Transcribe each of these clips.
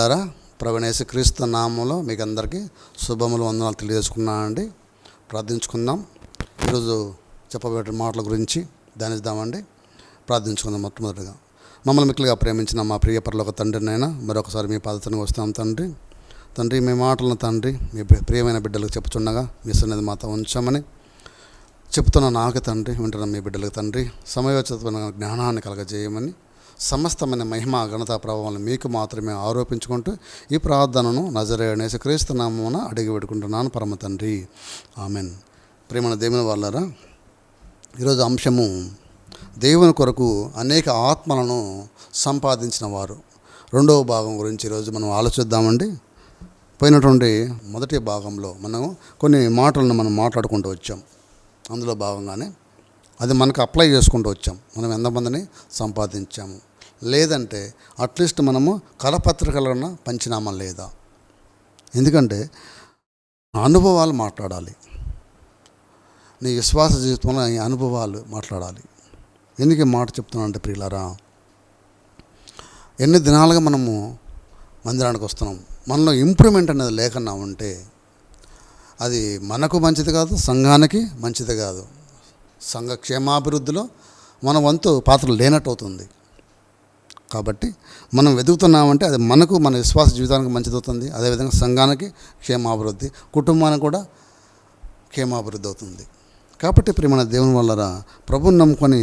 ప్రియులారా ప్రవణేశ క్రీస్తు నామంలో మీకు అందరికీ శుభములు వందనాలు తెలియజేసుకున్నానండి ప్రార్థించుకుందాం. ఈరోజు చెప్పబడే మాటల గురించి ధ్యానిద్దామండి. ప్రార్థించుకుందాం మొట్టమొదటిగా. మమ్మల్ని మిక్కులుగా ప్రేమించిన మా ప్రియ పరలోక తండ్రినైనా మరొకసారి మీ పద్ధతిని వస్తాం తండ్రి. తండ్రి మీ మాటలను తండ్రి మీ ప్రియమైన బిడ్డలకు చెప్పుచుండగా మీ సన్నిధి మాతో ఉంచామని చెప్తున్న నాకు తండ్రి వింటున్న మీ బిడ్డలకు తండ్రి సమయోచితమైన జ్ఞానాన్ని కలగజేయమని సమస్తమైన మహిమ ఘనత ప్రభావం మీకు మాత్రమే ఆరోపించుకుంటూ ఈ ప్రార్థనను నజరేణేసి క్రీస్తు నామమున అడిగి పెట్టుకుంటున్నాను. పరమ తండ్రి. ఆమెన్. ప్రేమణ దేవుని వాళ్ళరా ఈరోజు అంశము దేవుని కొరకు అనేక ఆత్మలను సంపాదించిన వారు. రెండవ భాగం గురించి ఈరోజు మనం ఆలోచిద్దామండి. పోయినటువంటి మొదటి భాగంలో మనం కొన్ని మాటలను మనం మాట్లాడుకుంటూ వచ్చాం. అందులో భాగంగానే అది మనకు అప్లై చేసుకుంటూ వచ్చాం. మనం ఎంతమందిని సంపాదించాము? లేదంటే అట్లీస్ట్ మనము కరపత్రికలను పంచినామా లేదా? ఎందుకంటే అనుభవాలు మాట్లాడాలి. నీ విశ్వాస జీవితంలో ఈ అనుభవాలు మాట్లాడాలి. ఎందుకు మాట చెప్తున్నానంటే ప్రియులారా ఎన్ని దినాలుగా మనము మందిరానికి వస్తున్నాం. మనలో ఇంప్రూవ్మెంట్ అనేది లేకుండా ఉంటే అది మనకు మంచిది కాదు సంఘానికి మంచిది కాదు. సంఘ క్షేమాభివృద్ధిలో మన వంతు పాత్ర లేనట్టు అవుతుంది. కాబట్టి మనం వెతుకుతున్నామంటే అది మనకు మన విశ్వాస జీవితానికి మంచిది అవుతుంది. అదేవిధంగా సంఘానికి క్షేమాభివృద్ధి కుటుంబానికి కూడా క్షేమాభివృద్ధి అవుతుంది. కాబట్టి ప్రియమైన దేవుని వల్ల ప్రభుని నమ్ముకొని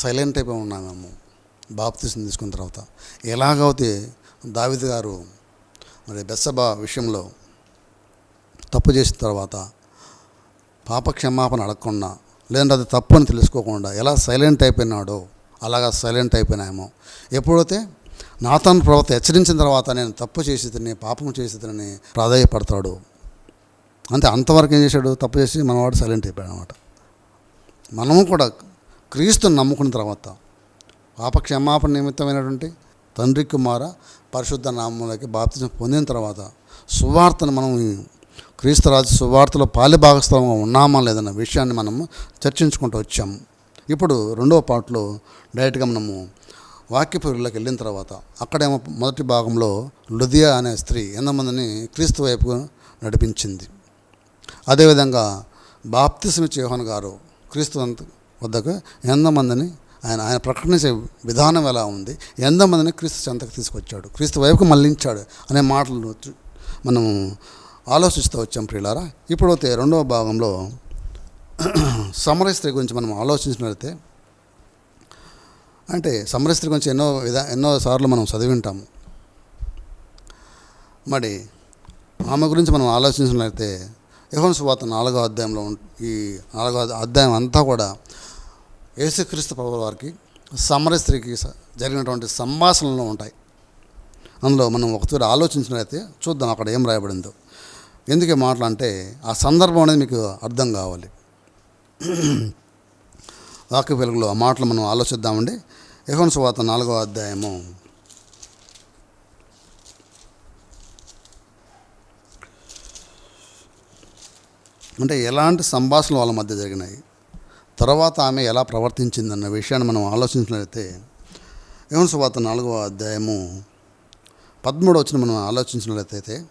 సైలెంట్ అయిపోయి ఉన్నాము బాప్తీసం తీసుకున్న తర్వాత ఎలాగైతే దావిద్ గారు మరి బెస్సబా విషయంలో తప్పు చేసిన తర్వాత పాప క్షమాపణ అడగకుండా లేదంటే అది తప్పు అని తెలుసుకోకుండా ఎలా సైలెంట్ అయిపోయినాడో అలాగా సైలెంట్ అయిపోయినాయేమో. ఎప్పుడైతే నాతన్ ప్రవర్త హెచ్చరించిన తర్వాత నేను తప్పు చేసేదని పాపం చేసేదని ప్రాధాయపడతాడు అంతే అంతవరకు ఏం చేశాడు? తప్పు చేసి మనవాడు సైలెంట్ అయిపోయాడు అనమాట మనము కూడా క్రీస్తుని నమ్ముకున్న తర్వాత పాప క్షమాపణ నిమిత్తమైనటువంటి తండ్రి కుమార పరిశుద్ధ నామంలోకి బాప్తిజం పొందిన తర్వాత సువార్తను మనం క్రీస్తురాజు సువార్తలో పాలి భాగస్థలంగా ఉన్నామా లేదన్న విషయాన్ని మనం చర్చించుకుంటూ వచ్చాము ఇప్పుడు రెండవ పాటలో డైరెక్ట్గా మనము వాక్యపురులకు వెళ్ళిన తర్వాత అక్కడేమో మొదటి భాగంలో లుదియా అనే స్త్రీ ఎంతమందిని క్రీస్తు వైపు నడిపించింది. అదేవిధంగా బాప్తిస్మిచ్ యోహన్ గారు క్రీస్తు వద్దకు ఎంతమందిని ఆయన ఆయన ప్రకటించే విధానం ఎలా ఉంది? ఎంతమందిని క్రీస్తు చెంతకు తీసుకొచ్చాడు? క్రీస్తు వైపుకు మళ్ళించాడు అనే మాటలు మనం ఆలోచిస్తూ వచ్చాం ప్రియులారా. ఇప్పుడైతే రెండవ భాగంలో సమర స్త్రీ గురించి మనం ఆలోచించినట్లయితే అంటే సమర స్త్రీ గురించి ఎన్నో విధా ఎన్నో సార్లు మనం చదివి ఉంటాము మరి ఆమె గురించి మనం ఆలోచించినట్లయితే యహోన్ సువాత నాలుగో అధ్యాయంలో ఈ నాలుగో అధ్యాయం అంతా కూడా యేసుక్రీస్తు ప్రభు వారికి సమర స్త్రీకి జరిగినటువంటి సంభాషణలు ఉంటాయి. అందులో మనం ఒకసారి ఆలోచించినట్లయితే చూద్దాం అక్కడ ఏం రాయబడిందో. ఎందుకే మాటలు అంటే ఆ సందర్భం అనేది మీకు అర్థం కావాలి. వాక్య వెలుగులో ఆ మాటలు మనం ఆలోచిద్దామండి. యహోన్ సువాత నాలుగో అధ్యాయము. అంటే ఎలాంటి సంభాషణలు వాళ్ళ మధ్య జరిగినాయి? తర్వాత ఆమె ఎలా ప్రవర్తించిందన్న విషయాన్ని మనం ఆలోచించినట్లయితే యవన సువార్త నాలుగవ అధ్యాయము పదమూడు వచ్చిన మనం ఆలోచించినట్లయితే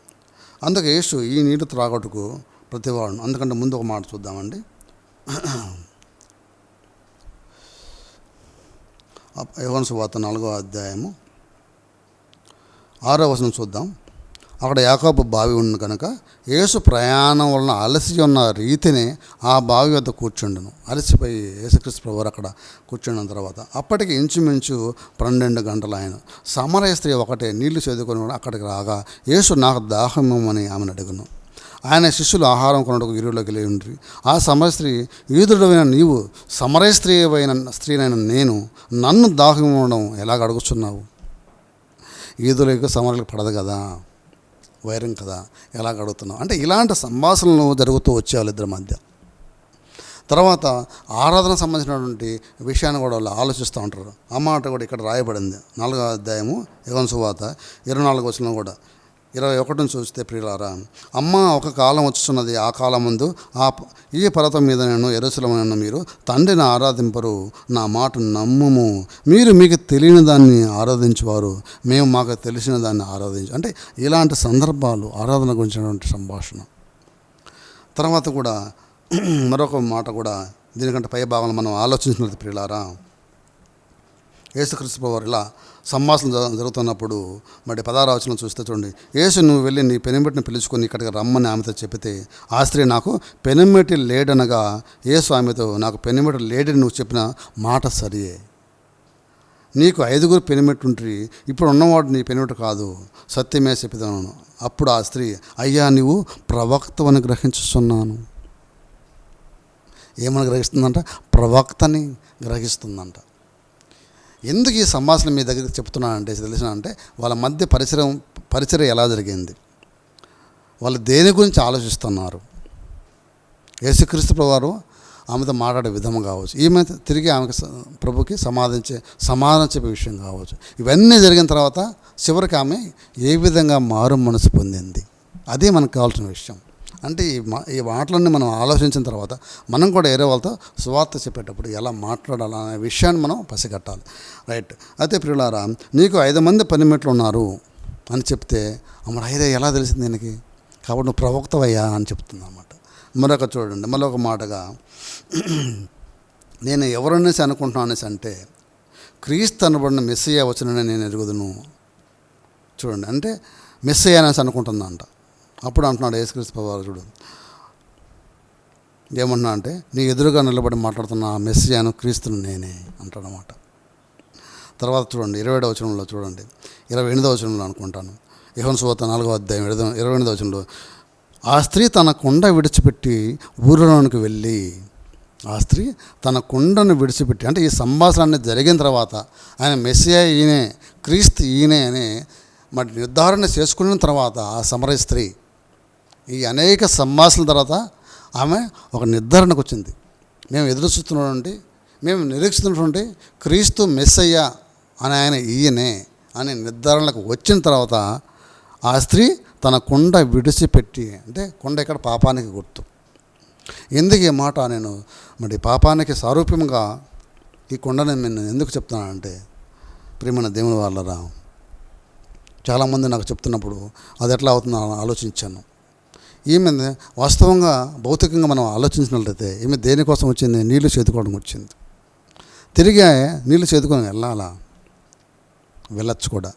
అందుకే యేసు ఈ నీటి త్రాగొట్టుకు ప్రతివాడు అందుకంటే ముందు ఒక మాట చూద్దామండి. యవన సువార్త నాలుగో అధ్యాయము. ఆరో వచనం చూద్దాం. అక్కడ యాకోబు బావి ఉండి కనుక యేసు ప్రయాణం వలన అలసి ఉన్న రీతిని ఆ బావి వద్ద కూర్చుండును. అలసిపోయి యేసుక్రీస్తు ప్రభువారు అక్కడ కూర్చున్న తర్వాత అప్పటికి ఇంచుమించు పన్నెండు గంటలు ఆయన సమరయ స్త్రీ ఒకటే నీళ్ళు చదువుకొని అక్కడికి రాగా యేసు నాకు దాహమని ఆమెను అడుగును. ఆయన శిష్యులు ఆహారం కొనడానికి ఇరువులోకి వెళ్ళి ఆ సమర స్త్రీ యూదుడమైన నీవు సమరయ స్త్రీ అయిన స్త్రీనైన నేను నన్ను దాహం ఉండడం ఎలాగ అడుగుతున్నావు ఈదులకు సమరలకు పడదు కదా? వైరం కదా? ఎలా అడుగుతున్నావు? అంటే ఇలాంటి సంభాషణలు జరుగుతూ వచ్చే వాళ్ళిద్దరి మధ్య. తర్వాత ఆరాధన సంబంధించినటువంటి విషయాన్ని కూడా వాళ్ళు ఆలోచిస్తూ ఉంటారు. ఆ మాట కూడా ఇక్కడ రాయబడింది. నాలుగో అధ్యాయము యువన్ సువాత ఇరవై నాలుగు వచ్చిన కూడా. ఇరవై ఒకటిని చూస్తే ప్రియులారా అమ్మ ఒక కాలం వచ్చుతున్నది ఆ కాలం ముందు ఆ ప- ఈ పర్వతం మీద నేను ఎరుసలమైన మీరు తండ్రిని ఆరాధింపరు. నా మాట నమ్మము. మీరు మీకు తెలియని దాన్ని ఆరాధించేవారు. మేము మాకు తెలిసిన దాన్ని ఆరాధించు అంటే ఇలాంటి సందర్భాలు ఆరాధన గురించినటువంటి సంభాషణ. తర్వాత కూడా మరొక మాట కూడా దీనికంటే పై భాగంలో మనం ఆలోచించినది ప్రియులారా యేసుక్రీస్తు వారు ఇలా సంభాషణ జ- జరుగుతున్నప్పుడు మరి పదారావచనం చూస్తే చూడండి. యేసు నువ్వు వెళ్ళి నీ పెనిమిటిని పిలుచుకొని ఇక్కడికి రమ్మని ఆమెతో చెబితే ఆ స్త్రీ నాకు పెనిమిటి లేడనగా యేసు ఆమెతో నాకు పెనిమిటి లేడని నువ్వు చెప్పిన మాట సరియే. నీకు ఐదుగురు పెనిమిట్టుండ్రి ఇప్పుడు ఉన్నవాడు నీ పెనిమిట కాదు సత్యమే చెప్పిదాను అప్పుడు ఆ స్త్రీ అయ్యా నీవు ప్రవక్తవని గ్రహించుతున్నాను ఏమని గ్రహిస్తుందంట? ప్రవక్తని గ్రహిస్తుందంట. ఎందుకు ఈ సంభాషణ మీ దగ్గరికి చెప్తున్నానంటే తెలిసిన అంటే వాళ్ళ మధ్య పరిసరం పరిచయం ఎలా జరిగింది? వాళ్ళు దేని గురించి ఆలోచిస్తున్నారు? యేసుక్రీస్తు వారు ఆమెతో మాట్లాడే విధం కావచ్చు ఈమె తిరిగి ఆమెకు ప్రభుకి సమాధించే సమాధానం చెప్పే విషయం కావచ్చు. ఇవన్నీ జరిగిన తర్వాత చివరికి ఆమె ఏ విధంగా మారు మనసు పొందింది? అదే మనకు కావాల్సిన విషయం. అంటే ఈ మా ఈ మాటలన్నీ మనం ఆలోచించిన తర్వాత మనం కూడా వేరే వాళ్ళతో సువార్త చెప్పేటప్పుడు ఎలా మాట్లాడాలి అనే విషయాన్ని మనం పసిగట్టాలి. రైట్. అయితే ప్రియులారా నీకు ఐదు మంది పనిమెట్లు ఉన్నారు అని చెప్తే అమ్మ ఐదే ఎలా తెలిసింది దీనికి కాబట్టి నువ్వు ప్రవక్తవయ్యా అని చెప్తుంది అన్నమాట మరొక చూడండి మరొక మాటగా నేను ఎవరనేసి అనుకుంటున్నాను అనేసి అంటే క్రీస్తు అనబడిన మెస్సయ్య వచ్చినని నేను ఎరుగుదును. చూడండి అంటే మిస్ అనేసి అనుకుంటుందంట. అప్పుడు అంటున్నాడు యేసుక్రీస్తు ప్రభువారు చూడు. ఏమన్నా అంటే నీ ఎదురుగా నిలబడి మాట్లాడుతున్న ఆ మెస్సియాను క్రీస్తును నేనే అంటాడనమాట తర్వాత చూడండి ఇరవై ఏడవ వచనంలో చూడండి. ఇరవై ఎనిమిదవ వచనంలో అనుకుంటాను. యోహన్ సువత నాలుగో అధ్యాయం ఇరవై ఇరవై ఎనిమిదవ వచనంలో ఆ స్త్రీ తన కుండ విడిచిపెట్టి ఊరిలోనికి వెళ్ళి ఆ స్త్రీ తన కుండను విడిచిపెట్టి అంటే ఈ సంభాషణ జరిగిన తర్వాత ఆయన మెస్సియా ఈయనే క్రీస్తు ఈయనే అని మరి నిర్ధారణ చేసుకున్న తర్వాత ఆ సమరయ స్త్రీ ఈ అనేక సంభాషణల తర్వాత ఆమె ఒక నిర్ధారణకు వచ్చింది. మేము ఎదురు చూస్తున్నటువంటి మేము నిరీక్షిస్తున్నటువంటి క్రీస్తు మెస్సయ్య అని ఆయన ఈయనే అనే నిర్ధారణకు వచ్చిన తర్వాత ఆ స్త్రీ తన కుండ విడిచిపెట్టి అంటే కుండ ఇక్కడ పాపానికి గుర్తు. ఎందుకు ఈ మాట నేను మరి పాపానికి సారూప్యంగా ఈ కుండని నేను ఎందుకు చెప్తున్నానంటే ప్రేమైన దేవుని వాళ్ళరా చాలామంది నాకు చెప్తున్నప్పుడు అది ఎట్లా అవుతుందో ఆలోచించాను. ఈమె వాస్తవంగా భౌతికంగా మనం ఆలోచించినట్లయితే ఈమె దేనికోసం వచ్చింది? నీళ్ళు చేతుకోవడం వచ్చింది. తిరిగి నీళ్ళు చేతుకొని వెళ్ళాలా? వెళ్ళచ్చు కూడా.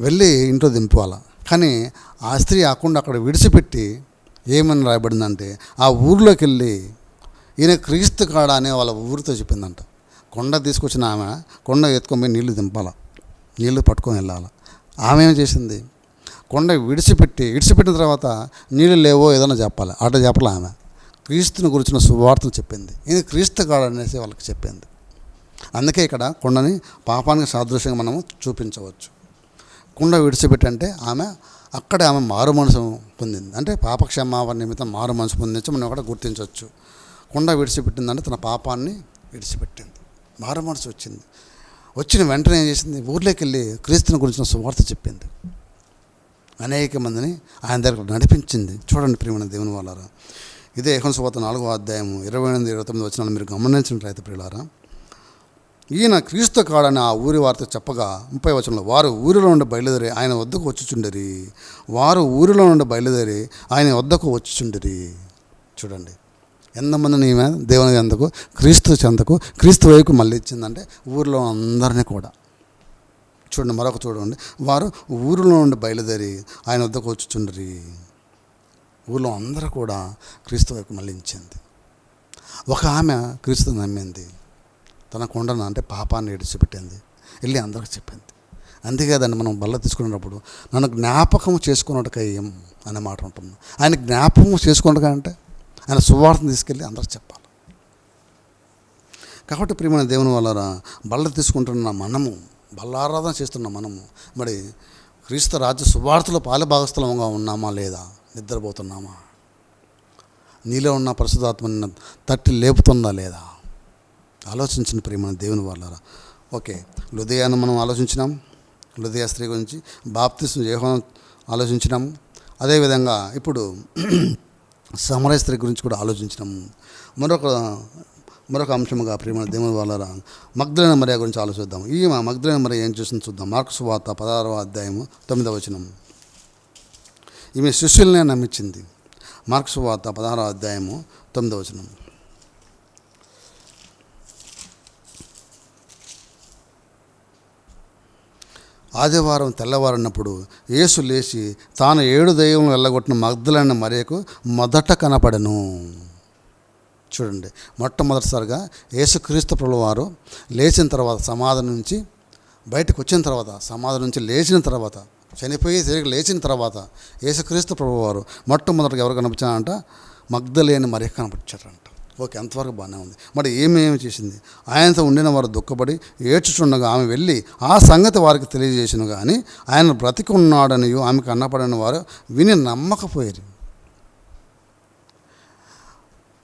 వెళ్ళి ఇంట్లో దింపాలా కానీ ఆ స్త్రీ ఆకుండా అక్కడ విడిచిపెట్టి ఏమని రాయబడిందంటే ఆ ఊర్లోకి వెళ్ళి ఈయన క్రీస్తు కాడ అనే వాళ్ళ ఊరితో చెప్పిందంట. కొండ తీసుకొచ్చిన ఆమె కొండ ఎత్తుకొని పోయి నీళ్ళు దింపాల? నీళ్ళు పట్టుకొని వెళ్ళాలి? ఆమె ఏం చేసింది? కొండ విడిచిపెట్టి విడిచిపెట్టిన తర్వాత నీళ్ళు లేవో ఏదైనా చెప్పాలి. అట్లా చెప్పలే ఆమె. క్రీస్తుని గురించిన సువార్తలు చెప్పింది. ఇది క్రీస్తు కాడ అనేసి వాళ్ళకి చెప్పింది. అందుకే ఇక్కడ కొండని పాపానికి సాదృశ్యంగా మనము చూపించవచ్చు. కుండ విడిచిపెట్టంటే ఆమె అక్కడే ఆమె మారు మనసు పొందింది. అంటే పాపక్షమాపణ నిమిత్తం మారు మనసు పొందించి మనం అక్కడ గుర్తించవచ్చు. కుండ విడిచిపెట్టిందంటే తన పాపాన్ని విడిచిపెట్టింది. మారు మనసు వచ్చింది. వచ్చిన వెంటనే ఏం చేసింది? ఊర్లోకి వెళ్ళి క్రీస్తుని గురించిన సువార్త చెప్పింది. అనేక మందిని ఆయన దగ్గర నడిపించింది. చూడండి ప్రియమైన దేవుని వాళ్ళారా. ఇదే యెహోను సువార్త నాలుగో అధ్యాయం ఇరవై ఎనిమిది ఇరవై తొమ్మిది వచ్చిన మీరు గమనించినట్లయితే ప్రియులారా ఈయన క్రీస్తు కాడని ఆ ఊరి వారితో చెప్పగా ముప్పై వచనంలో వారు ఊరిలో నుండి బయలుదేరి ఆయన వద్దకు వచ్చుచుండరి. వారు ఊరిలో నుండి బయలుదేరి ఆయన వద్దకు వచ్చుచుండరి. చూడండి ఎంతమందిని ఈమె దేవుని చెంతకు క్రీస్తు చెంతకు క్రీస్తు వైపు మళ్ళీ ఇచ్చిందంటే ఊరిలో అందరినీ కూడా. చూడండి మరొక చూడండి. వారు ఊరిలో నుండి బయలుదేరి ఆయన వద్దకు వచ్చుచుండ్రి. ఊళ్ళో అందరూ కూడా క్రీస్తు వైపు మళ్ళించింది. ఒక ఆమె క్రీస్తు నమ్మింది. తన కొండను అంటే పాపాన్ని విడిచిపెట్టింది వెళ్ళి అందరికి చెప్పింది. అందుకే దాన్ని మనం బల్ల తీసుకునేటప్పుడు నన్ను జ్ఞాపకం చేసుకున్నట్టుకయ్యం అనే మాట ఉంటుంది. ఆయన జ్ఞాపకం చేసుకున్నట్టుగా అంటే ఆయన సువార్తను తీసుకెళ్ళి అందరికి చెప్పాలి. కాబట్టి ప్రియమైన దేవుని వల్ల బల్ల తీసుకుంటున్న మనము బల్లారాధన చేస్తున్నాం మనము. మరి క్రీస్తు రాజ్య సువార్తలో పాలభాగస్థలంగా ఉన్నామా లేదా? నిద్రపోతున్నామా? నీలో ఉన్న పరిశుధాత్మని తట్టి లేపుతుందా లేదా? ఆలోచించిన ప్రియమైన దేవుని వాళ్ళారా ఓకే హృదయాన్ని మనం ఆలోచించినాం. హృదయ స్త్రీ గురించి బాప్తిస్ యోహాను ఆలోచించినాము అదేవిధంగా ఇప్పుడు సమరయ స్త్రీ గురించి కూడా ఆలోచించినాము మరొక మరొక అంశముగా ప్రేమ దేవుని వాళ్ళ మగ్ధులైన మరియా గురించి ఆలోచిద్దాం. ఈ మగ్ధులైన మరియా ఏం చేసింది చూద్దాం. మార్క్స్ వార్త పదహారవ అధ్యాయము తొమ్మిదవ వచనం. ఈమె శిష్యులనే నమ్మించింది. మార్క్స్ వార్త పదహారవ అధ్యాయము తొమ్మిదవ వచనం. ఆదివారం తెల్లవారినప్పుడు యేసు లేచి తాను ఏడు దైవం వెళ్ళగొట్టిన మగ్ధులైన మరియకు మొదట కనపడను. చూడండి. మొట్టమొదటిసారిగా యేసుక్రీస్తు ప్రభుల వారు లేచిన తర్వాత సమాధి నుంచి బయటకు వచ్చిన తర్వాత సమాధి నుంచి లేచిన తర్వాత చనిపోయి తిరిగి లేచిన తర్వాత యేసుక్రీస్తు ప్రభు వారు మొట్టమొదటిగా ఎవరు కనిపించారంట? మగ్ధలేని మరి కనపరిచారంట ఓకే అంతవరకు బాగానే ఉంది. మరి ఏమేమి చేసింది? ఆయనతో ఉండిన వారు దుఃఖపడి ఏడ్చుచుండగా ఆమె వెళ్ళి ఆ సంగతి వారికి తెలియజేసిన కానీ ఆయన బ్రతికి ఉన్నాడని ఆమెకు అన్నపడిన వారు విని నమ్మకపోయారు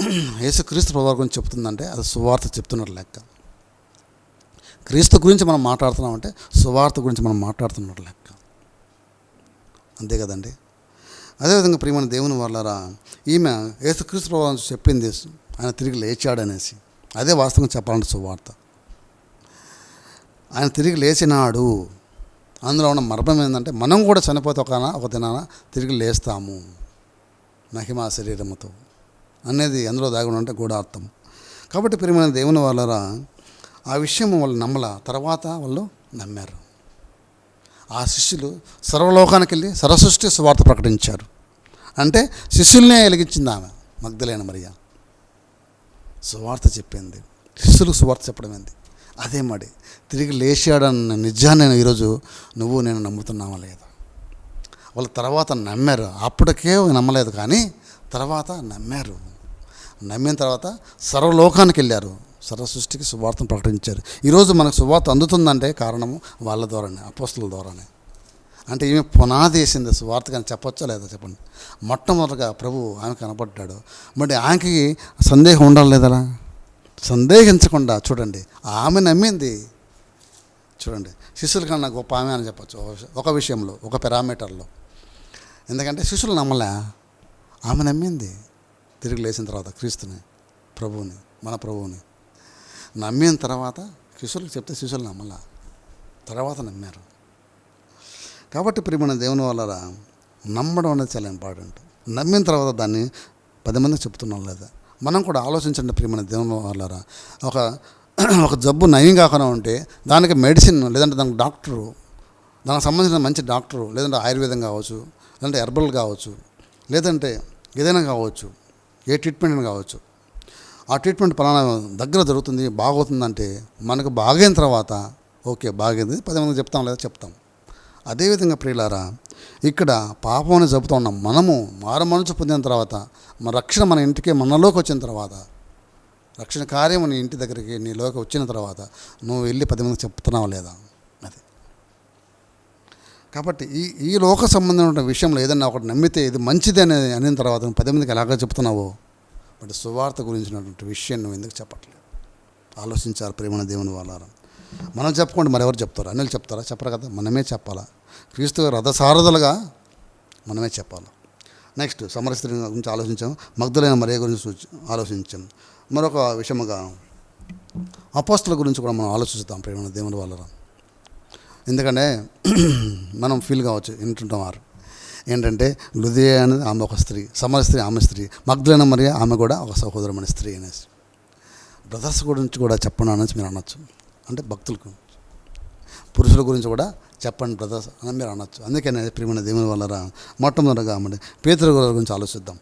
యేసుక్రీస్తు ప్రభావం గురించి చెప్తుందంటే అది సువార్త చెప్తున్నారు లెక్క. క్రీస్తు గురించి మనం మాట్లాడుతున్నామంటే సువార్త గురించి మనం మాట్లాడుతున్నట్టు లెక్క. అంతే కదండి? అదేవిధంగా ప్రియమైన దేవుని వాళ్ళారా ఈమె యేసుక్రీస్తు ప్రభావం చెప్పింది ఆయన తిరిగి లేచాడనేసి. అదే వాస్తవంగా చెప్పాలంటే సువార్త. ఆయన తిరిగి లేచినాడు. అందులో ఉన్న మర్మం ఏంటంటే మనం కూడా చనిపోతే ఒక ఒక దినాన తిరిగి లేస్తాము. మహిమా శరీరముతో. అనేది అందులో దాగుని అంటే గూఢార్థం కాబట్టి ప్రియమైన దేవుని వాళ్ళరా ఆ విషయం వాళ్ళు నమ్మల తర్వాత వాళ్ళు నమ్మారు. ఆ శిష్యులు సర్వలోకానికి వెళ్ళి సర్వసృష్టి స్వార్థ ప్రకటించారు. అంటే శిష్యుల్నే వెలిగించింది ఆమె మగ్ధులైన మరియా. సువార్త చెప్పింది. శిష్యులకు సువార్త చెప్పడం ఏంది? అదే మరి తిరిగి లేచాడన్న నిజాన్ని నేను ఈరోజు నువ్వు నేను నమ్ముతున్నావా లేదా? వాళ్ళు తర్వాత నమ్మారు. అప్పటికే నమ్మలేదు కానీ తర్వాత నమ్మారు. నమ్మిన తర్వాత సర్వలోకానికి వెళ్ళారు. సర్వ సృష్టికి సువార్తను ప్రకటించారు. ఈరోజు మనకు సువార్త అందుతుందంటే కారణము వాళ్ళ ద్వారానే అపోస్తుల ద్వారానే. అంటే ఈమె పునాది వేసింది సువార్త కానీ చెప్పొచ్చా లేదా చెప్పండి? మొట్టమొదటిగా ప్రభు ఆమె కనపడ్డాడు. మరి ఆమెకి సందేహం ఉండాలి లేదా సందేహించకుండా చూడండి ఆమె నమ్మింది. చూడండి శిష్యుల కన్నా గొప్ప ఆమె అని చెప్పచ్చు. ఒక ఒక విషయంలో ఒక పెరామీటర్లో ఎందుకంటే శిష్యులు నమ్మలే? ఆమె నమ్మింది. తిరిగి లేచిన తర్వాత క్రీస్తుని ప్రభువుని మన ప్రభువుని నమ్మిన తర్వాత శిష్యులకు చెప్తే శిష్యులు నమ్మలా. తర్వాత నమ్మారు. కాబట్టి ప్రియమైన దేవుని వల్ల నమ్మడం అనేది చాలా ఇంపార్టెంట్. నమ్మిన తర్వాత దాన్ని పది మందికి చెప్తున్నాం లేదా? మనం కూడా ఆలోచించండి ప్రియమైన దేవుని వల్ల ఒక ఒక జబ్బు నయం కాకుండా ఉంటే దానికి మెడిసిన్ లేదంటే దానికి డాక్టరు దానికి సంబంధించిన మంచి డాక్టరు లేదంటే ఆయుర్వేదం కావచ్చు లేదంటే హెర్బల్ కావచ్చు లేదంటే ఏదైనా కావచ్చు ఏ ట్రీట్మెంట్ అని కావచ్చు. ఆ ట్రీట్మెంట్ పలానా దగ్గర జరుగుతుంది బాగవుతుందంటే మనకు బాగైన తర్వాత ఓకే బాగైంది పది మందికి చెప్తాం లేదా చెప్తాం. అదేవిధంగా ప్రియులారా ఇక్కడ పాపం అని చెబుతూ ఉన్నాం మనము మారు మనసు పొందిన తర్వాత మన రక్షణ మన ఇంటికి మనలోకి వచ్చిన తర్వాత రక్షణ కార్యం నీ ఇంటి దగ్గరికి నీలోకి వచ్చిన తర్వాత నువ్వు వెళ్ళి పది మందికి చెప్తున్నావు లేదా? కాబట్టి ఈ ఈ లోక సంబంధమైన విషయంలో ఏదైనా ఒకటి నమ్మితే ఇది మంచిది అని అనిన తర్వాత పది మందికి ఎలాగ చెప్తున్నావో? బట్ సువార్త గురించినటువంటి విషయం నువ్వు ఎందుకు చెప్పట్లేదు? ఆలోచించారు ప్రేమణ దేవుని వాళ్ళారా మనం చెప్పకుండా మరెవరు చెప్తారు? అన్నీ చెప్తారా? చెప్పరు కదా? మనమే చెప్పాలా? క్రీస్తు రథసారథులుగా మనమే చెప్పాలి? నెక్స్ట్ సమరస్త్రీ గురించి ఆలోచించాం. మగ్ధులైన మరే గురించి ఆలోచించాం. మరొక విషయముగా అపోస్తుల గురించి కూడా మనం ఆలోచిస్తాం ప్రేమ దేవుని వాళ్ళరా ఎందుకంటే మనం ఫీల్ కావచ్చు వింటుంటాం వారు ఏంటంటే లుదియ అనేది ఆమె ఒక స్త్రీ సమర స్త్రీ ఆమె స్త్రీ మగ్ధులైన మరి ఆమె కూడా ఒక సహోదరమైన స్త్రీ అనేసి. బ్రదర్స్ గురించి కూడా చెప్పండి అనేసి మీరు అనొచ్చు. అంటే భక్తులకు పురుషుల గురించి కూడా చెప్పండి బ్రదర్స్ అని మీరు అనొచ్చు. అందుకే ప్రియమైన దేవుని వల్ల మొట్టమొదటిగా మరి పేతురు గారి గురించి ఆలోచిద్దాం.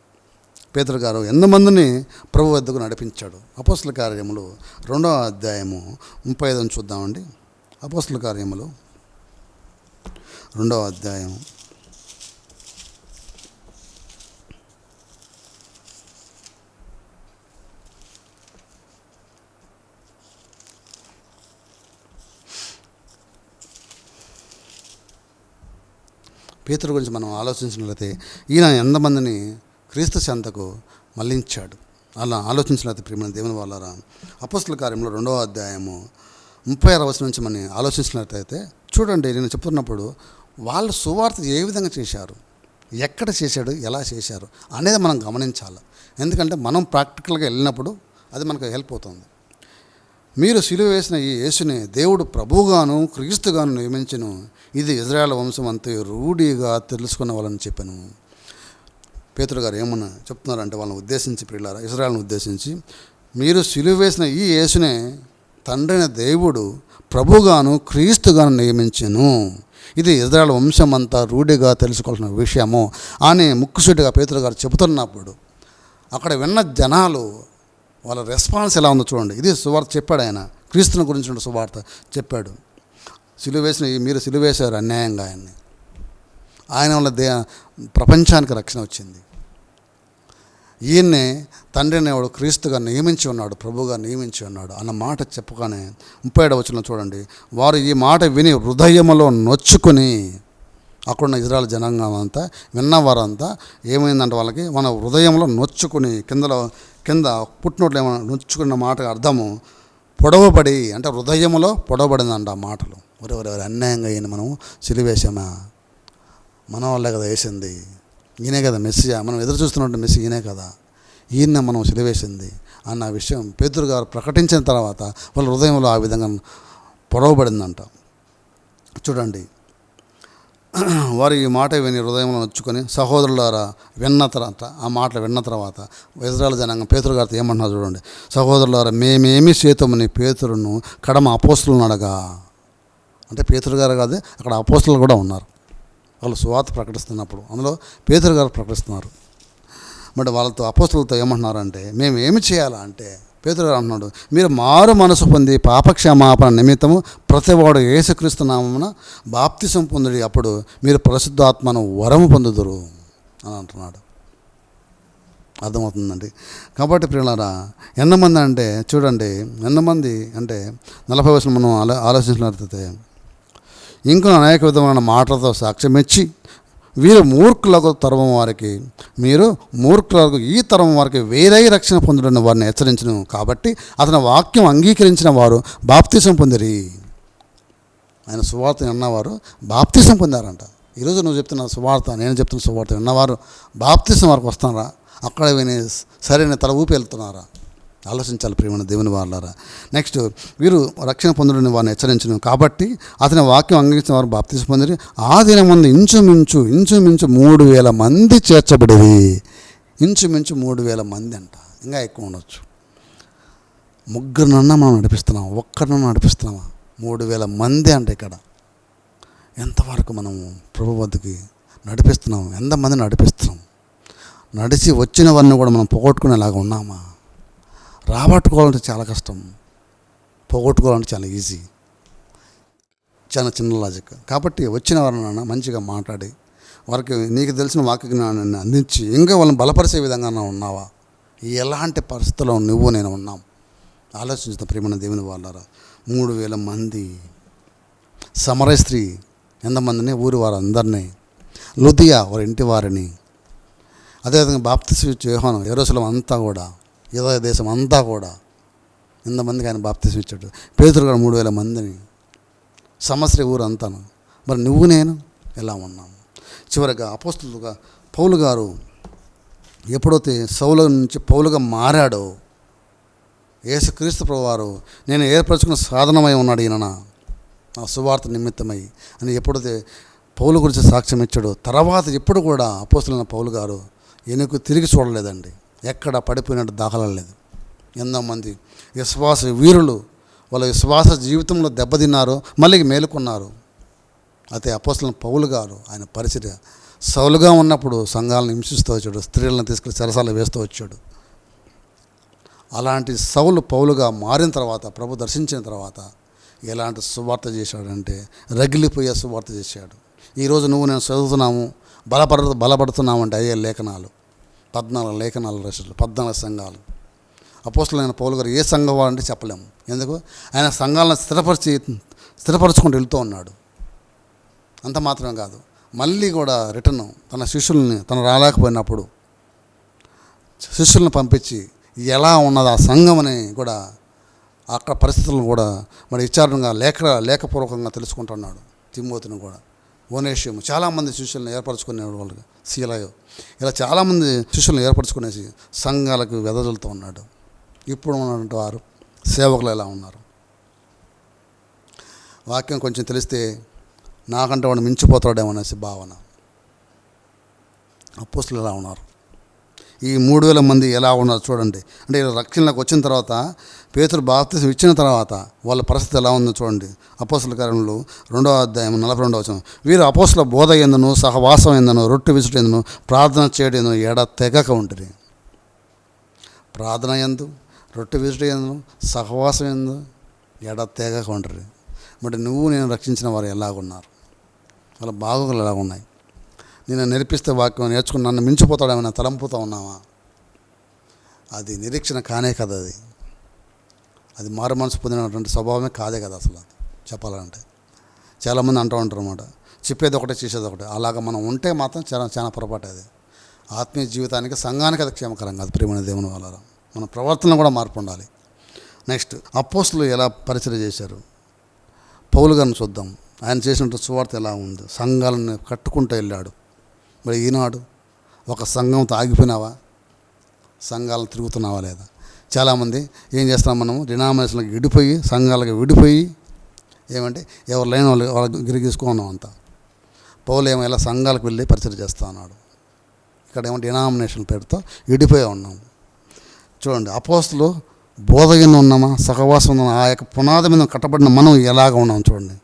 పేతురు గారు ఎంతమందిని ప్రభు వద్దకు నడిపించాడు. అపోస్తుల కార్యములు రెండవ అధ్యాయము ముప్పై ఐదు చూద్దామండి. అపోస్తుల కార్యములు రెండవ అధ్యాయం. పేతురు గురించి మనం ఆలోచించినట్లయితే ఈయన ఎంతమందిని క్రీస్తు చెంతకు మళ్ళించాడు? అలా ఆలోచించినట్లయితే ప్రియమైన దేవుని వాళ్ళరా అపస్తుల కార్యంలో రెండవ అధ్యాయము ముప్పై ఆరు నుంచి మనం ఆలోచించినట్లయితే చూడండి నేను చెప్తున్నప్పుడు వాళ్ళు సువార్త ఏ విధంగా చేశారు? ఎక్కడ చేశాడు? ఎలా చేశారు? అనేది మనం గమనించాలి. ఎందుకంటే మనం ప్రాక్టికల్గా వెళ్ళినప్పుడు అది మనకు హెల్ప్ అవుతుంది. మీరు సిలువ వేసిన ఈ యేసుని దేవుడు ప్రభువుగాను క్రీస్తుగాను నియమించను. ఇది ఇజ్రాయల్ వంశం అంతే రూఢీగా తెలుసుకున్న వాళ్ళని చెప్పాను. పేతురు గారు ఏమన్నా చెప్తున్నారంటే వాళ్ళని ఉద్దేశించి ప్రియులారా ఇజ్రాయల్ని ఉద్దేశించి మీరు సిలువ వేసిన ఈ యేసునే తండ్రైన దేవుడు ప్రభుగాను క్రీస్తుగాను నియమించెను. ఇది ఇజ్రాయల్ వంశం అంతా రూఢిగా తెలుసుకోవాల్సిన విషయము. అని ముక్కుసూటిగా పేతులు గారు చెబుతున్నప్పుడు అక్కడ విన్న జనాలు వాళ్ళ రెస్పాన్స్ ఎలా ఉందో చూడండి. ఇది సువార్త చెప్పాడు ఆయన. క్రీస్తుని గురించి సువార్త చెప్పాడు. సిలువేసిన ఈ- మీరు సిలువేశారు అన్యాయంగా ఆయన్ని. ఆయన వల్ల దే ప్రపంచానికి రక్షణ వచ్చింది. ఈయన్నే తండ్రిని వాడు క్రీస్తుగా నియమించి ఉన్నాడు ప్రభుగా నియమించి ఉన్నాడు అన్న మాట చెప్పగానే ముప్పై ఏడవ చూడండి. వారు ఈ మాట విని హృదయములో నొచ్చుకుని అక్కడున్న ఇజ్రాయల్ జనాంగం అంతా విన్నవారంతా ఏమైందంటే వాళ్ళకి మన హృదయంలో నొచ్చుకుని కిందలో కింద పుట్టినోట్లు ఏమైనా నొచ్చుకున్న మాట అర్థము పొడవబడి అంటే హృదయములో పొడవబడిందంట ఆ మాటలు. ఒరే ఒరే అన్యాయంగా ఈయన మనం సిలివేశామా? మన వాళ్ళే కదా వేసింది. ఈయనే కదా మెస్సియా. మనం ఎదురు చూస్తున్నట్టు మెస్సి ఈయనే కదా. ఈయన మనం సిలివేసింది అన్న విషయం పేతురు గారు ప్రకటించిన తర్వాత వాళ్ళ హృదయంలో ఆ విధంగా పొడవబడిందంట. చూడండి. వారు ఈ మాట విని హృదయంలో నొచ్చుకొని సహోదరులారా విన్న తర్వాత ఆ మాటలు విన్న తర్వాత ఇజ్రాయల్ జనాంగం పేతురు గారితో ఏమంటున్నారు చూడండి. సహోదరులారా మేమేమి చేతమని పేతురును కడమ అపోస్తులను అడగా? అంటే పేతురు గారు కాదు అక్కడ అపోస్తులు కూడా ఉన్నారు. వాళ్ళు సువార్త ప్రకటిస్తున్నప్పుడు అందులో పేతురు గారు ప్రకటిస్తున్నారు. మరి వాళ్ళతో అపోస్తులతో ఏమంటున్నారంటే మేము ఏమి చేయాలా అంటే పేతురు గారు అంటున్నాడు మీరు మారు మనసు పొంది పాపక్షమాపణ నిమిత్తము ప్రతివాడు యేసుక్రీస్తు నామమున బాప్తిసం పొందుడి అప్పుడు మీరు పరిశుద్ధాత్మను వరము పొందుదురు అని అంటున్నాడు. అర్థమవుతుందండి. కాబట్టి ప్రియులారా ఎంతమంది అంటే చూడండి ఎంతమంది అంటే నలభై వయసులు మనం ఆలో ఆలోచించినట్లయితే ఇంకా అనేక విధమైన మాటలతో సాక్ష్యం ఇచ్చి వీరు మూర్ఖులకు తరం వారికి మీరు మూర్ఖులకు ఈ తరం వారికి వేరే రక్షణ పొందడం వారిని హెచ్చరించను. కాబట్టి అతని వాక్యం అంగీకరించిన వారు బాప్తిసం పొందిరి. ఆయన సువార్త విన్నవారు బాప్తిసం పొందారంట. ఈరోజు నువ్వు చెప్తున్న సువార్త నేను చెప్తున్న సువార్త విన్నవారు బాప్తిసం వరకు వస్తున్నారా అక్కడ విని సరైన తల ఊపి వెళ్తున్నారా? ఆలోచించాలి ప్రియమైన దేవుని వాళ్ళారా నెక్స్ట్ వీరు రక్షణ పొందడం వారిని హెచ్చరించను. కాబట్టి అతని వాక్యం అంగీకరించిన వారు బాప్తిసం పొందిరి. ఆ దినం ముందు ఇంచుమించు ఇంచుమించు మూడు వేల మంది చేర్చబడేది ఇంచుమించు మూడు వేల మంది అంట. ఇంకా ఎక్కువ ఉండొచ్చు. ముగ్గురినన్నా మనం నడిపిస్తున్నాం. ఒక్కరినన్నా నడిపిస్తున్నామా? మూడు వేల మంది అంట ఇక్కడ. ఎంతవరకు మనం ప్రభు వద్దకి నడిపిస్తున్నాం? ఎంతమంది నడిపిస్తున్నాం? నడిచి వచ్చిన వారిని కూడా మనం పోగొట్టుకునేలాగా ఉన్నామా? రాబట్టుకోవాలంటే చాలా కష్టం. పోగొట్టుకోవాలంటే చాలా ఈజీ. చాలా చిన్న లాజిక్. కాబట్టి వచ్చిన వారిని మంచిగా మాట్లాడి వారికి నీకు తెలిసిన వాక్య జ్ఞానాన్ని అందించి ఇంకా వాళ్ళని బలపరిచే విధంగా ఉన్నావా? ఎలాంటి పరిస్థితుల్లో నువ్వు నేను ఉన్నాం? ఆలోచించిన ప్రేమణ దేవుని వాళ్ళారా మూడు వేల మంది సమర స్త్రీ ఎంతమందిని? ఊరి వారందరినీ. లుదియా వారి ఇంటి వారిని. అదేవిధంగా బాప్తిసి యోహాను ఎరోసలం అంతా కూడా. ఇరవై దేశం అంతా కూడా ఇంతమందికి ఆయన బాప్తిసి ఇచ్చాడు. పేదరు కూడా మూడు వేల మందిని సమస్య ఊరు అంతాను. మరి నువ్వు నేను ఎలా ఉన్నాను చివరిగా అపోస్తులుగా పౌలు గారు ఎప్పుడైతే సౌల నుంచి పౌలుగా మారాడో యేసుక్రీస్తు ప్రభువారు నేను ఏర్పరచుకున్న సాధనమై ఉన్నాడు ఈయన నా సువార్త నిమిత్తమై అని ఎప్పుడైతే పౌలు గురించి సాక్ష్యం ఇచ్చాడో తర్వాత ఎప్పుడు కూడా అపోస్తులైన పౌలు గారు ఎనుకు తిరిగి చూడలేదండి. ఎక్కడ పడిపోయినట్టు దాఖలేదు ఎంతోమంది విశ్వాస వీరులు వాళ్ళ విశ్వాస జీవితంలో దెబ్బతిన్నారు మళ్ళీ మేలుకున్నారు. అయితే అపోస్తులైన పౌలు గారు ఆయన పరిచర్య సౌలుగా ఉన్నప్పుడు సంఘాలను హింసిస్తూ వచ్చాడు స్త్రీలను తీసుకుని చెరసాల వేస్తూ వచ్చాడు. అలాంటి సౌలు పౌలుగా మారిన తర్వాత ప్రభు దర్శించిన తర్వాత ఎలాంటి సువార్త చేశాడంటే రగిలిపోయే సువార్త చేశాడు. ఈరోజు నువ్వు నేను చదువుతున్నాము బలపడ బలపడుతున్నామంటే అయ్యే లేఖనాలు. పద్నాలుగు లేఖనాలు రచనలు పద్నాలుగు సంఘాలు. అపోస్తులైన పౌలు గారు ఏ సంఘం వాడంటే చెప్పలేము. ఎందుకు? ఆయన సంఘాలను స్థిరపరిచి స్థిరపరచుకుంటూ వెళ్తూ ఉన్నాడు. అంత మాత్రమే కాదు. మళ్ళీ కూడా రిటర్న్ తన శిష్యుల్ని తను రాలేకపోయినప్పుడు శిష్యులను పంపించి ఎలా ఉన్నది ఆ సంఘం అని కూడా అక్కడ పరిస్థితులను కూడా మరి విచారణగా లేఖ లేఖపూర్వకంగా తెలుసుకుంటున్నాడు తిమ్మోతిని కూడా. ఓనేషియం చాలామంది శిష్యులను ఏర్పరచుకునే వాళ్ళు. సీలయో. ఇలా చాలామంది శిష్యులను ఏర్పరచుకునేసి సంఘాలకు వెదజల్లుతూ ఉన్నాడు. ఇప్పుడు ఉన్నటువంటి వారు సేవకులు ఎలా ఉన్నారు? వాక్యం కొంచెం తెలిస్తే నాకంటే వాడు మించిపోతాడేమో అనేసి భావన. అపోస్తులు ఎలా ఉన్నారు? ఈ మూడు వేల మంది ఎలా ఉన్నారు చూడండి. అంటే ఇలా రక్షణలోకి వచ్చిన తర్వాత పేతురు బాప్తిసం ఇచ్చిన తర్వాత వాళ్ళ పరిస్థితి ఎలా ఉందో చూడండి. అపోసల కార్యములు రెండవ అధ్యాయం నలభై రెండవ వచనం. వీరు అపోసల బోధ ఎందును సహవాసం ఎందును రొట్టె విసుడు ఎందును ప్రార్థన చేయడం ఎందును ఎడ తెగక ఉంటుంది ప్రార్థన ఎందు రొట్టె విసుడు ఎందు సహవాసం ఎందు ఎడ తెగక ఉంటుంది మరి నువ్వు నేను రక్షించిన వారు ఎలాగున్నారు? వాళ్ళ బాగోగులు ఎలాగున్నాయి? నేను నేర్పిస్తే వాక్యం నేర్చుకుని నన్ను మించిపోతాడేమైనా తలంపుతా ఉన్నావా? అది నిరీక్షణ కానే కదా అది అది మారు మనసు పొందినటువంటి స్వభావమే కాదే కదా అసలు అది చెప్పాలంటే. చాలామంది అంటూ ఉంటారు అనమాట చెప్పేది ఒకటే చేసేది ఒకటే. అలాగ మనం ఉంటే మాత్రం చాలా చాలా పొరపాటు అది. ఆత్మీయ జీవితానికి సంఘానికి అది క్షేమకరం కాదు ప్రేమైన దేవుని వల్ల మన ప్రవర్తన కూడా మార్పు ఉండాలి. నెక్స్ట్ అపోస్తులు ఎలా పరిచయం చేశారు? పౌలు గారిని చూద్దాం. ఆయన చేసినట్టు సువార్త ఎలా ఉంది? సంఘాలను కట్టుకుంటూ వెళ్ళాడు. మరి ఈనాడు ఒక సంఘంతో ఆగిపోయినావా సంఘాలను తిరుగుతున్నావా లేదా? చాలామంది ఏం చేస్తున్నాం మనము? డినామినేషన్లకు విడిపోయి సంఘాలకు విడిపోయి ఏమంటే ఎవరు లేని వాళ్ళు వాళ్ళ గిరిగీసుకున్నాం అంతా. పౌలు ఏమో ఇలా సంఘాలకు వెళ్ళి పరిచయం చేస్తా ఉన్నాడు ఇక్కడ ఏమో డినామినేషన్ పేరుతో విడిపోయి ఉన్నాం. చూడండి అపోస్తులు బోధగిన ఉన్నామా? సహవాసం ఉన్నామా ఆ యొక్క పునాది మీద కట్టబడిన మనం ఎలాగ ఉన్నాం చూడండి.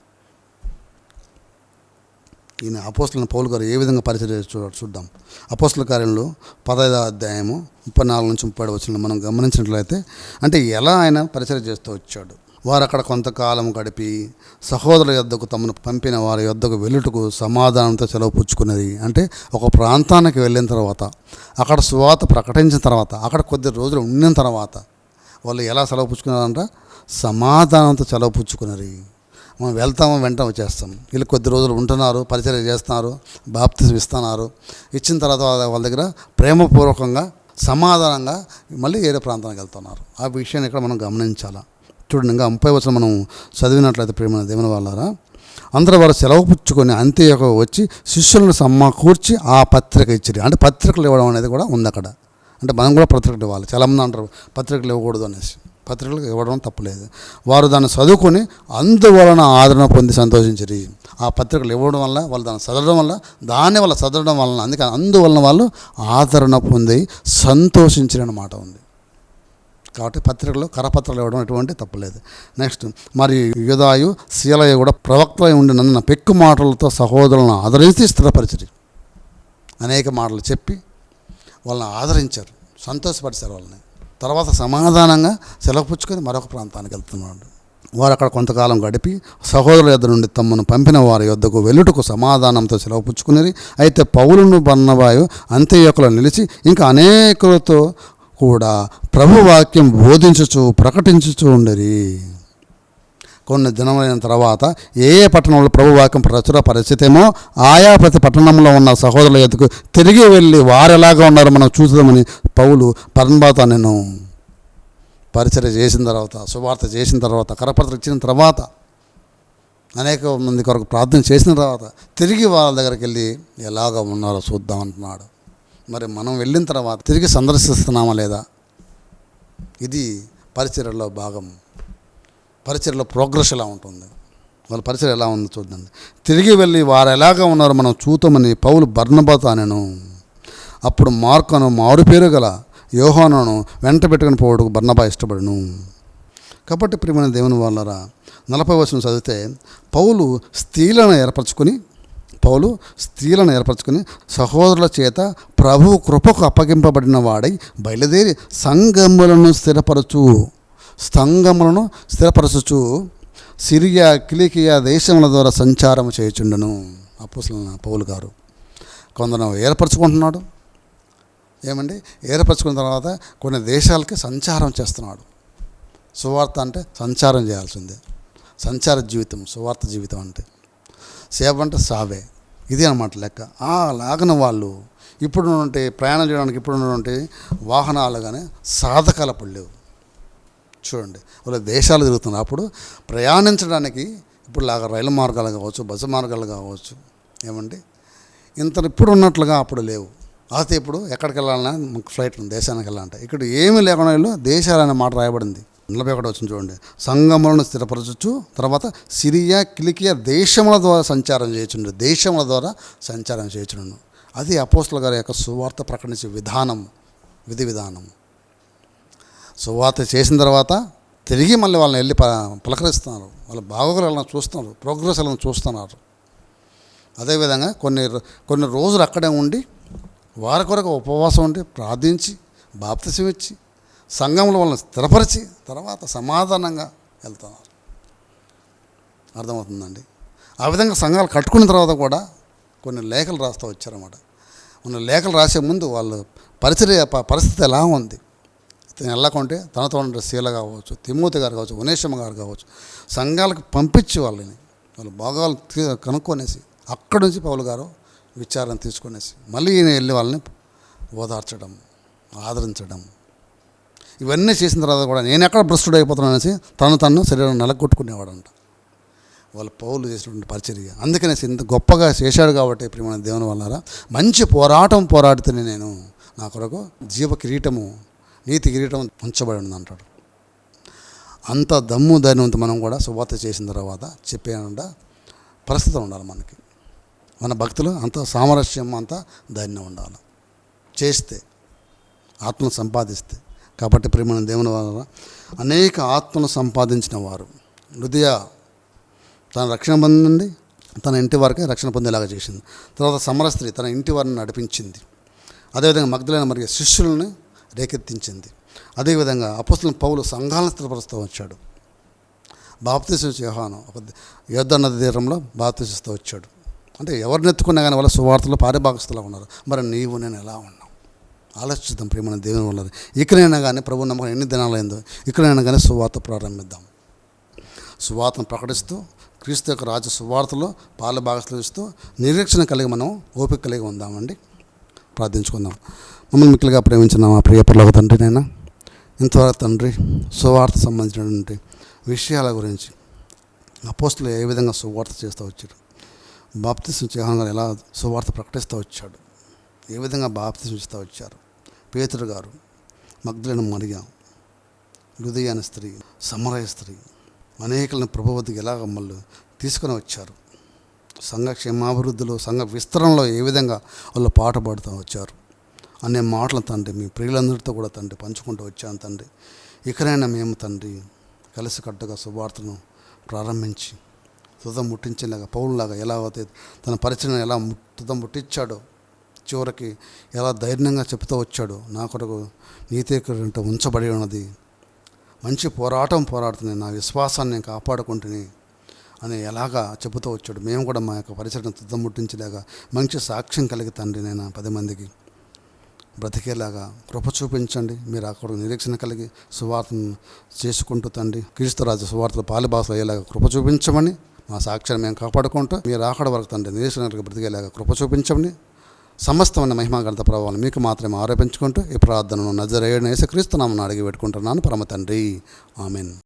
ఈయన అపోస్తులను పౌలు గారు ఏ విధంగా పరిచయం చూద్దాం. అపోస్తుల కార్యంలో పదహైదో అధ్యాయము ముప్పై నాలుగు నుంచి ముప్పై వచ్చిన మనం గమనించినట్లయితే అంటే ఎలా ఆయన పరిచయం చేస్తూ వచ్చాడు? వారు అక్కడ కొంతకాలం గడిపి సహోదరుల యొద్దకు తమను పంపిన వారి యొద్దకు వెళ్ళుటకు సమాధానంతో సెలవు పుచ్చుకున్నది. అంటే ఒక ప్రాంతానికి వెళ్ళిన తర్వాత అక్కడ సువాత ప్రకటించిన తర్వాత అక్కడ కొద్ది రోజులు ఉండిన తర్వాత వాళ్ళు ఎలా సెలవు పుచ్చుకున్నారంట? సమాధానంతో సెలవు పుచ్చుకున్నారు మనం వెళ్తాము వెంట వచ్చేస్తాం. వీళ్ళు కొద్ది రోజులు ఉంటున్నారు పరిచయం చేస్తున్నారు బాప్తిసం ఇస్తున్నారు. ఇచ్చిన తర్వాత వాళ్ళ దగ్గర ప్రేమపూర్వకంగా సమాధానంగా మళ్ళీ వేరే ప్రాంతానికి వెళ్తున్నారు. ఆ విషయాన్ని ఇక్కడ మనం గమనించాలా? చూడండి ఇంకా ముప్పై వచ్చిన మనం చదివినట్లయితే ప్రేమ దేవుని వాళ్ళారా అందరూ వారు సెలవు పుచ్చుకొని అంతే వచ్చి శిష్యులను సమకూర్చి ఆ పత్రిక ఇచ్చిరి. అంటే పత్రికలు ఇవ్వడం అనేది కూడా ఉంది అక్కడ. అంటే మనం కూడా పత్రికలు ఇవ్వాలి. చాలామంది అంటారు పత్రికలు ఇవ్వకూడదు అనేసి. పత్రికలు ఇవ్వడం తప్పలేదు. వారు దాన్ని చదువుకొని అందువలన ఆదరణ పొంది సంతోషించరు. ఆ పత్రికలు ఇవ్వడం వల్ల వాళ్ళు దాన్ని చదవడం వల్ల దాని వల్ల చదవడం వలన అందుకని అందువలన వాళ్ళు ఆదరణ పొంది సంతోషించిన మాట ఉంది. కాబట్టి పత్రికలు కరపత్రాలు ఇవ్వడం ఎటువంటి తప్పలేదు. నెక్స్ట్ మరి యుధాయు శీలయ కూడా ప్రవక్త ఉండినందున పెక్కు మాటలతో సహోదరులను ఆదరించి స్థిరపరిచరు. అనేక మాటలు చెప్పి వాళ్ళని ఆదరించారు. సంతోషపరిచారు వాళ్ళని. తర్వాత సమాధానంగా సెలవు పుచ్చుకొని మరొక ప్రాంతానికి వెళ్తున్నాడు. వారు అక్కడ కొంతకాలం గడిపి సహోదరుల యొద్ద నుండి తమను పంపిన వారి యొద్దకు వెల్లుటకు సమాధానంతో సెలవు పుచ్చుకునేది అయితే పౌలును బన్నవాయు అంత్యయోకలో నిలిచి ఇంకా అనేకులతో కూడా ప్రభువాక్యం బోధించుచు ప్రకటించుచు ఉండరి. కొన్ని దినములైన తర్వాత ఏ ఏ పట్టణంలో ప్రభువాక్యం ప్రచుర పరిస్థితేమో ఆయా ప్రతి పట్టణంలో ఉన్న సహోదరుల ఎదుకు తిరిగి వెళ్ళి వారు ఎలాగా ఉన్నారో మనం చూద్దామని పౌలు పరన్బాత నేను పరిచర్య చేసిన తర్వాత శుభార్త చేసిన తర్వాత కరపత్ర ఇచ్చిన తర్వాత అనేక మంది కొరకు ప్రార్థన చేసిన తర్వాత తిరిగి వాళ్ళ దగ్గరికి వెళ్ళి ఎలాగ ఉన్నారో చూద్దాం అంటున్నాడు. మరి మనం వెళ్ళిన తర్వాత తిరిగి సందర్శిస్తున్నామా లేదా? ఇది పరిచర్యలో భాగం. పరిచర్యలో ప్రోగ్రెస్ ఎలా ఉంటుంది? వాళ్ళ పరిచయం ఎలా ఉందో చూద్దండి తిరిగి వెళ్ళి వారు ఎలాగ ఉన్నారో మనం చూద్దామని పౌలు బర్ణబాత అప్పుడు మార్కను మారు పేరు గల యోహానను వెంట పెట్టుకుని పోవడం బర్ణబా ఇష్టపడను. కాబట్టి ప్రియమైన దేవుని వాళ్ళరా నలభై వర్షం చదివితే పౌలు స్త్రీలను ఏర్పరచుకొని పౌలు స్త్రీలను ఏర్పరచుకొని సహోదరుల చేత ప్రభు కృపకు అప్పగింపబడిన వాడై బయలుదేరి సంగములను స్థిరపరచు. సంగములను స్థిరపరచుచు సిరియా కిలికియా దేశముల ద్వారా సంచారం చేయుచుండను. అప్పుసలన పౌలు గారు. కొందరు ఏర్పరచుకుంటున్నాడు. ఏమండి? ఏర్పరచుకున్న తర్వాత కొన్ని దేశాలకి సంచారం చేస్తున్నాడు. సువార్త అంటే సంచారం చేయాల్సిందే. సంచార జీవితం సువార్త జీవితం అంటే. సేవ అంటే సావే. ఇది అనమాట లెక్క. ఆ లాగన వాళ్ళు ఇప్పుడు ఉన్నటువంటి ప్రయాణం చేయడానికి ఇప్పుడు ఉన్నటువంటి వాహనాలు కానీ సాధకాల పడలేవు చూడండి. వాళ్ళ దేశాలు తిరుగుతున్నారు అప్పుడు ప్రయాణించడానికి ఇప్పుడు లాగా రైలు మార్గాలు కావచ్చు బస్సు మార్గాలు కావచ్చు ఏమండి? ఇంత ఇప్పుడు ఉన్నట్లుగా అప్పుడు లేవు. అయితే ఇప్పుడు ఎక్కడికి వెళ్ళాలన్నా ఫ్లైట్ ఉంది దేశానికి వెళ్ళాలంటే. ఇక్కడ ఏమీ లేకుండా వీళ్ళు దేశాలనే మాట రాయబడింది. నలభై ఒకటి వచ్చింది చూడండి. సంగములను స్థిరపరచచ్చు తర్వాత సిరియా కిలికియా దేశముల ద్వారా సంచారం చేయొచ్చు దేశముల ద్వారా సంచారం చేయొచ్చును అది అపోస్తుల గారి యొక్క సువార్త ప్రకటించే విధానం విధి విధానం. సువార్త చేసిన తర్వాత తిరిగి మళ్ళీ వాళ్ళని వెళ్ళి పులకరిస్తున్నారు పలకరిస్తున్నారు. వాళ్ళ బాగోగులను చూస్తున్నారు. ప్రోగ్రెస్ వాళ్ళని చూస్తున్నారు. అదేవిధంగా కొన్ని కొన్ని రోజులు అక్కడే ఉండి వారి కొరకు ఉపవాసం ఉండి ప్రార్థించి బాప్తిసం ఇచ్చి సంఘంలో వాళ్ళని స్థిరపరిచి తర్వాత సమాధానంగా వెళ్తున్నారు. అర్థమవుతుందండి? ఆ విధంగా సంఘాలు కట్టుకున్న తర్వాత కూడా కొన్ని లేఖలు రాస్తూ వచ్చారన్నమాట. కొన్ని లేఖలు రాసే ముందు వాళ్ళు పరిచర్య పరిస్థితి ఎలా ఉంది? వెళ్ళకుంటే తనతో ఉండే శీల కావచ్చు తిమ్మూతి గారు కావచ్చు ఉనేశమ్మ గారు కావచ్చు సంఘాలకు పంపించి వాళ్ళని. వాళ్ళు భాగాలు కనుక్కొనేసి అక్కడి నుంచి పౌలు గారు విచారణ తీసుకునేసి మళ్ళీ ఈయన వెళ్ళి వాళ్ళని ఓదార్చడం ఆదరించడం. ఇవన్నీ చేసిన తర్వాత కూడా నేను ఎక్కడ భ్రష్టుడు అయిపోతున్నాను అనేసి తను తను శరీరం నెలకొట్టుకునేవాడంట. వాళ్ళు పౌలు చేసినటువంటి పరిచర్య. అందుకనే ఇంత గొప్పగా చేశాడు కాబట్టి ప్రియమైన దేవుని వల్ల మంచి పోరాటం పోరాడితేనే నేను నా కొరకు జీవ కిరీటము నీతి కిరీటం ఉంచబడి ఉంది అంటాడు. అంత దమ్ము ధైర్యంతో మనం కూడా శుభార్త చేసిన తర్వాత చెప్పేనంట పరిస్థితి ఉండాలి మనకి. మన భక్తులు అంత సామరస్యం అంత ధైర్యం ఉండాలి. చేస్తే ఆత్మను సంపాదిస్తే. కాబట్టి ప్రేమ దేవుని వల్ల అనేక ఆత్మను సంపాదించిన వారు. హృదయ తన రక్షణ పొందండి తన ఇంటి వారికే రక్షణ పొందేలాగా చేసింది. తర్వాత సమరస్త్రి తన ఇంటి వారిని నడిపించింది. అదేవిధంగా మగ్ధులైన మరియు శిష్యులని రేకెత్తించింది. అదేవిధంగా అపస్తులను పౌలు సంఘాలను స్థిరపరుస్తూ వచ్చాడు. బాప్తీసు యోహాను ఒక యోధ నది తీరంలో బాప్తిస్తూ వచ్చాడు. అంటే ఎవరిని ఎత్తుకున్నా కానీ వాళ్ళ సువార్తలో పారిభాగస్తులా ఉన్నారు. మరి నీవు నేను ఎలా ఉన్నావు? ఆలోచిద్దాం ప్రేమ దేవుని వల్ల ఇక్కడైనా కానీ ప్రభు నమ్మకం ఎన్ని దినాలైందో ఇక్కడైనా కానీ సువార్త ప్రారంభిద్దాం. సువార్తను ప్రకటిస్తూ క్రీస్తు యొక్క రాజ సువార్తలో పాల భాగస్తులు ఇస్తూ నిరీక్షణ కలిగి మనం ఓపిక కలిగి ఉందామండి. ప్రార్థించుకుందాం. మమ్మల్ని మిక్కులుగా ప్రేమించిన మా ప్రియపర్లకు తండ్రి నైనా ఇంతవరకు తండ్రి సువార్త సంబంధించినటువంటి విషయాల గురించి అపోస్తులు ఏ విధంగా సువార్త చేస్తూ వచ్చారు? బాప్తిసం చేహాన్ గారు ఎలా సువార్త ప్రకటిస్తూ వచ్చాడు? ఏ విధంగా బాప్తిసం ఇస్తూ వచ్చారు? పేతురు గారు మగ్ధులైన మరియా హృదయాన స్త్రీ సమరయ స్త్రీ అనేకలను ప్రభువద్దికి ఎలా మళ్ళీ తీసుకుని వచ్చారు? సంఘ క్షేమాభివృద్ధిలో సంఘ విస్తరణలో ఏ విధంగా వాళ్ళు పాట పాడుతూ వచ్చారు? అనే మాటలు తండ్రి మీ ప్రియులందరితో కూడా తండ్రి పంచుకుంటూ వచ్చాను తండ్రి. ఇకనైనా మేము తండ్రి కలిసికట్టుగా శుభార్తను ప్రారంభించి తుదం ముట్టించేలాగా పౌరులాగా ఎలా అయితే తన పరిచయం ఎలా తుదం ముట్టించాడో చివరికి ఎలా ధైర్యంగా చెప్తూ వచ్చాడో నా కొరకు నీతి ఉంచబడి ఉన్నది. మంచి పోరాటం పోరాడుతున్నాయి నా విశ్వాసాన్ని నేను కాపాడుకుంటుని అని ఎలాగా చెబుతూ వచ్చాడు. మేము కూడా మా యొక్క పరిసరను ముట్టించలేక మంచి సాక్ష్యం కలిగి తండ్రి నేను పది మందికి. బ్రతికేలాగా కృప చూపించండి. మీరు అక్కడ నిరీక్షణ కలిగి సువార్తను చేసుకుంటూ తండ్రి క్రీస్తురాజు సువార్తలు పాలిభాషలు అయ్యేలాగా కృప చూపించమని మా సాక్ష్యాన్ని మేము కాపాడుకుంటూ మీరు అక్కడ వరకు తండ్రి నిరీక్షణ కలిగి బ్రతికేలాగా కృప చూపించమని సమస్తమైన మహిమాగంత ప్రభావాలు మీకు మాత్రమే ఆరోపించుకుంటూ ఈ ప్రార్థనను నజరేయడం యేసుక్రీస్తు క్రీస్తునామను అడిగి పెట్టుకుంటున్నాను. పరమ తండ్రి. ఆమెన్.